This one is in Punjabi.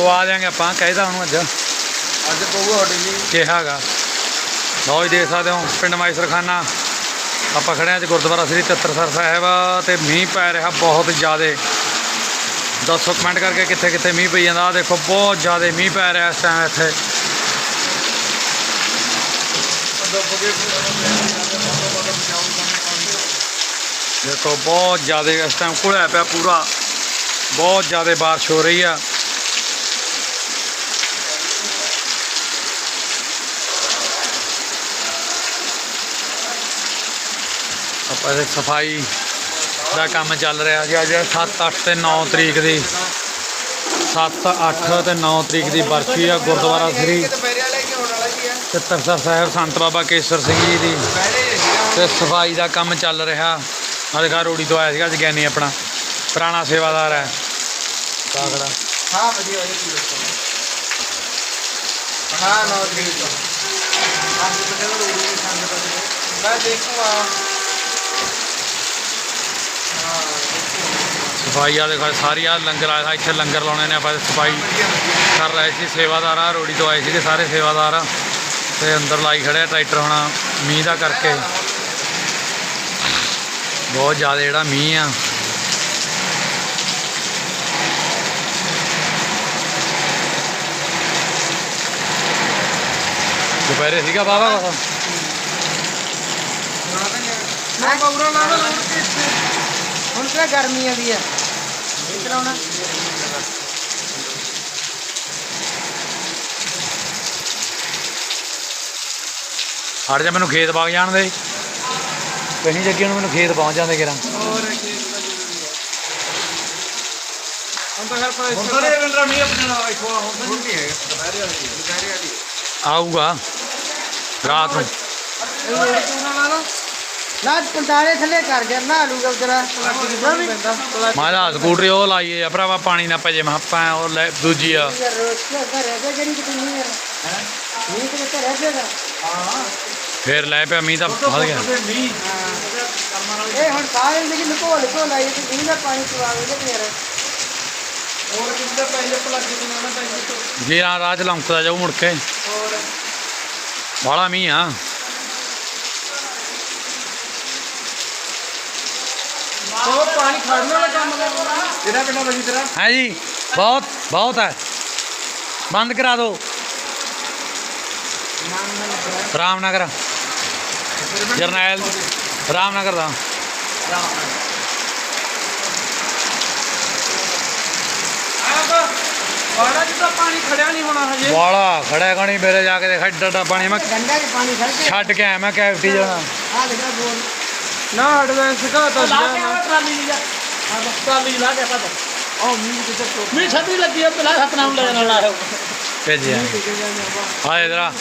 ਪਵਾ ਦਿਆਂਗੇ ਆਪਾਂ ਕਹਿਦਾ ਉਹਨੂੰ ਅੱਜ। ਅੱਜ ਪਊਗਾ ਤੁਹਾਡੇ ਜੀ ਕਿਹਾਗਾ। ਲਓ ਜੀ ਦੇਖ ਸਕਦੇ ਹੋ ਪਿੰਡ ਮਾਈਸਰਖਾਨਾ। ਆਪਾਂ ਖੜੇ ਅੱਜ ਗੁਰਦੁਆਰਾ ਸ੍ਰੀ ਤੱਤਰਸਰ ਸਾਹਿਬ ਤੇ ਮੀਂਹ ਪੈ ਰਿਹਾ ਬਹੁਤ ਜ਼ਿਆਦੇ। ਦੱਸੋ ਕਮੈਂਟ ਕਰਕੇ ਕਿੱਥੇ ਕਿੱਥੇ ਮੀਂਹ ਪਈ ਜਾਂਦਾ। ਆ ਦੇਖੋ ਬਹੁਤ ਜ਼ਿਆਦੇ ਮੀਂਹ ਪੈ ਰਿਹਾ ਇਸ ਟਾਈਮ ਇੱਥੇ। ਦੇਖੋ ਬਹੁਤ ਜ਼ਿਆਦੇ ਇਸ ਟਾਈਮ ਘੁਲਿਆ ਪਿਆ ਪੂਰਾ। ਬਹੁਤ ਜ਼ਿਆਦੇ ਬਾਰਿਸ਼ ਹੋ ਰਹੀ ਆ। ਆਪਾਂ ਇਹ ਸਫ਼ਾਈ ਦਾ ਕੰਮ ਚੱਲ ਰਿਹਾ ਜੀ, ਅੱਜ 7 8 ਤੇ 9 ਤਰੀਕ ਦੀ। 7 8 ਤੇ 9 ਤਰੀਕ ਦੀ ਬਰਸੀ ਆ, ਗੁਰਦੁਆਰਾ ਸ੍ਰੀ ਦੁਪਹਿਰੇ ਚਿੱਤਰਸਰ ਸਾਹਿਬ ਸੰਤ ਬਾਬਾ ਕੇਸਰ ਸਿੰਘ ਜੀ ਦੀ। ਦੁਪਹਿਰੇ ਤੇ ਸਫ਼ਾਈ ਦਾ ਕੰਮ ਚੱਲ ਰਿਹਾ। ਆ ਦੇਖਾ ਰੋੜੀ ਤੋਂ ਆਇਆ ਸੀਗਾ, ਅੱਜ ਗਿਆਨੀ ਆਪਣਾ। ਪੁਰਾਣਾ ਸੇਵਾਦਾਰ ਹੈ। ਤਾਗੜਾ ਹਾਂ, ਵਧੀਆ ਵਧੀਆ ਕੀ ਦੱਸੋ ਹਾਂ, ਨੌ ਤਰੀਕ ਤੋਂ। ਮੈਂ ਦੇਖੂਗਾ। ਸਫ਼ਾਈ ਵਾਲੇ ਦੇਖੋ ਸਾਰੀ ਆ ਲੰਗਰ ਆਇਆ ਇੱਥੇ ਲੰਗਰ ਲਾਉਣੇ ਨੇ, ਆਪਾਂ ਸਫ਼ਾਈ ਕਰ ਰਹੇ ਸੀ, ਸੇਵਾਦਾਰ ਆ ਰੋੜੀ ਤੋਂ ਆਏ ਸੀਗੇ ਸਾਰੇ ਸੇਵਾਦਾਰ ਆ ਤੇ ਅੰਦਰ ਲਾਈ ਖੜਿਆ ਟਰੈਕਟਰ ਹੋਣਾ, ਮੀਂਹ ਦਾ ਕਰਕੇ। ਬਹੁਤ ਜ਼ਿਆਦਾ ਜਿਹੜਾ ਮੀਂਹ ਆ। ਦੁਪਹਿਰੇ ਸੀਗਾ ਬਾਬਾ ਮੈਂ ਬੌਰਾ ਲਾ ਲਾ ਹੁਣ ਕਿਹੜਾ ਗਰਮੀ ਆਦੀ ਹੈ ਇਧਰ ਆਉਣਾ ਹਟ ਜਾ ਮੈਨੂੰ ਖੇਤ ਬਾਗ ਜਾਣ ਦੇ। ਕਹੀਂ ਜੱਗੇ ਨੂੰ ਮੈਨੂੰ ਖੇਤ ਪਹੁੰਚ ਜਾਂਦੇ ਕਿਰਾਂ। ਹੋਰ ਖੇਤ ਦਾ ਜ਼ਰੂਰੀ ਹੈ ਹੁਣ ਤਾਂ ਘਰ ਪਰ ਹੁਣ ਤਾਂ ਇਹ ਬੰਦਾ ਮੀਂਹ ਆਪਣੇ ਨਾਲ ਵੇਖੋ ਹੁਣ ਤਾਂ ਨਹੀਂ ਹੈ ਦੁਪਹਿਰੇ ਵਾਲੀ ਦੁਪਹਿਰੇ ਵਾਲੀ ਆਊਗਾ। ਰਾਤ ਨੂੰ। ਨਾ ਪੰਤਾਲੇ ਥੱਲੇ ਕਰ ਗਿਆ ਨਾ ਲੂਗਾ ਜਰਾ ਪੈਂਦਾ ਮੈਂ ਤਾਂ ਸਕੂਟਰੀ ਉਹ ਲਾਈਏ ਆ ਭਰਾਵਾ ਪਾਣੀ ਨਾ ਭਜੇ ਮੈਂ ਆਪਾਂ ਉਹ ਲੈ ਦੂਜੀ ਆ। ਰਹਿ ਰਹਿ ਫੇਰ ਲੈ ਪਿਆ ਮੀਂਹ ਤਾਂ ਵੱਧ ਗਿਆ। ਇਹ ਹੁਣ ਸਾਰੇ ਜਿਹੜੇ ਲੁਕੋ ਲੁਕੋ ਲਾਈ ਤੇ ਮੀਂਹ ਦਾ ਪਾਣੀ ਪਵਾਵੇਗਾ ਤੇ ਨਾ ਪੈਂਦੇ। ਜੇ ਆ ਰਾਹ ਚ ਲੰਕਦਾ ਜਾਊ ਮੁੜ ਕੇ। ਹੋਰ? ਬਾਹਲਾ ਮੀਂਹ ਆ। ਉਹ ਪਾਣੀ ਖੜਨ ਵਾਲਾ ਕੰਮ ਇਹਦਾ ਕਿੰਨਾ ਵਜੀ ਤੇਰਾ? ਹੈ ਜੀ ਬਹੁਤ ਬਹੁਤ ਹੈ। ਬੰਦ ਕਰਾ ਦਿਓ। ਰਾਮਨਗਰ। ਜਰਨੈਲ ਰਾਮਨਗਰ ਦਾ। ਜਿੱਦਾਂ ਪਾਣੀ ਖੜਿਆ ਨਹੀਂ ਹੋਣਾ ਹਜੇ। ਵਾਲਾ ਖੜਾ ਕਣੀ ਮੇਰੇ ਜਾ ਕੇ ਦੇਖ ਏਡਾ ਏਡਾ ਪਾਣੀ ਮੈਂ ਪਾਣੀ ਛੱਡ ਕੇ ਆਇਆ ਮੈਂ ਕੈਵਟੀ ਜਾਣਾ। ਆ ਦੇਖਾ ਬੋਲ। ਨਾ ਐਡਵਾਂਸ ਸੀ ਲਾ ਕੇ ਟਰਾਲੀ ਲਈ ਜਾ। ਆ ਬਸ ਟਰਾਲੀ ਲਾ ਕੇ ਪਤਾ ਉਹ ਮੀਂਹ ਟੋਕ ਮੀਂਹ ਛੱਡੀ ਲੱਗੀ ਆ ਪਹਿਲਾਂ ਹੱਥ ਨਾਲ ਲੈ ਜਾਣਾ ਲਾਇਆ ਭੇਜਿਆ। ਆ ਇਧਰ ਆ।